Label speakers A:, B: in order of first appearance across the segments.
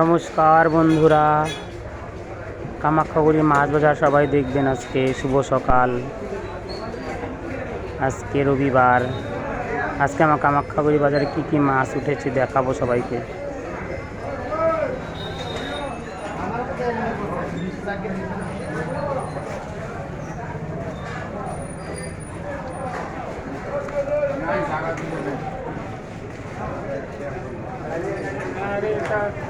A: নমস্কার বন্ধুরা, কামাখ্যাগুড়ি মাছ বাজার সবাই দেখবেন আজকে। শুভ সকাল। আজকে রবিবার। আজকে আমার কামাখ্যাগুড়ি বাজারে কি কি মাছ উঠেছে দেখাবো সবাইকে।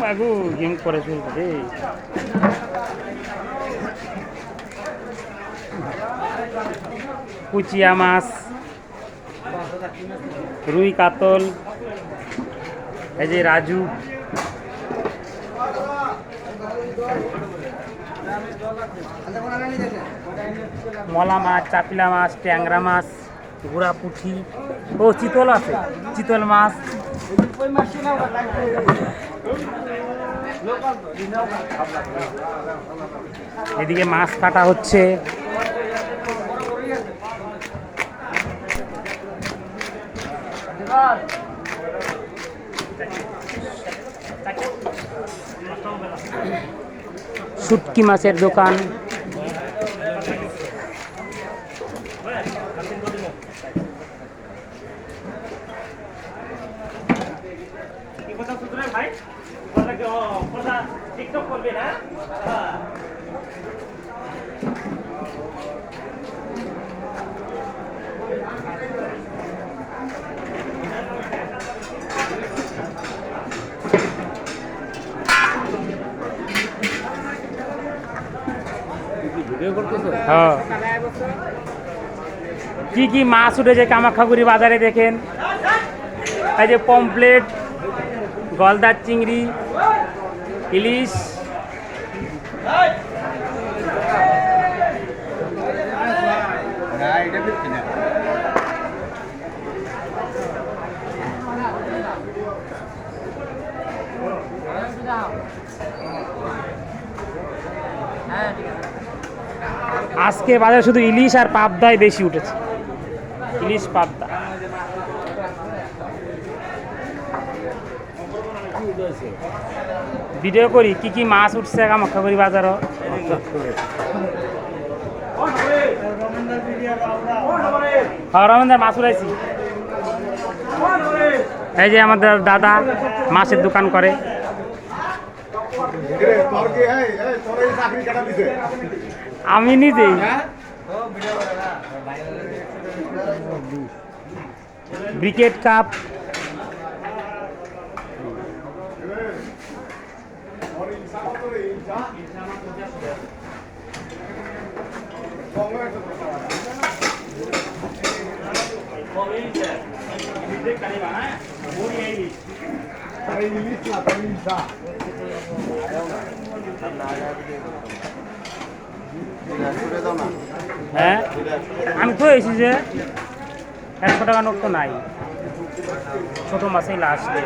A: মাগু গেম করে কুচিয়া মাছ, রুই কাতল, এই যে রাজু। মলা মাছ, চাপিলা মাছ, ট্যাংরা মাছ, গুড়া পুঁঠি। ও, চিতল আছে, চিতল মাছ। এদিকে মাছ কাটা হচ্ছে। শুটকি মাছের দোকান। হ্যাঁ। কি কি মাছ উঠেছে কামাখ্যাগুড়ি বাজারে দেখেন। এই যে পমপ্লেট গলদার চিংড়ি ইলিশ। আজকে বাজারে শুধু ইলিশ আর পাবদাই বেশি উঠেছে। ইলিশ পাবদা। ভিডিও করি, কি কি মাছ উঠছে কামাখ্যাগুড়ি বাজারও হ্যাঁ রমেন্দার মাছ উড়াইছি এই যে আমাদের দাদা মাছের দোকান করে। আমি নিজেই। ব্রিকেট কাপ
B: আরে ইলিশ না তোর ইলিশা
A: হ্যাঁ? আমি তো এসেছি যে একশো টাকা নোট তো নাই। ছোট মাছেই লাস্টে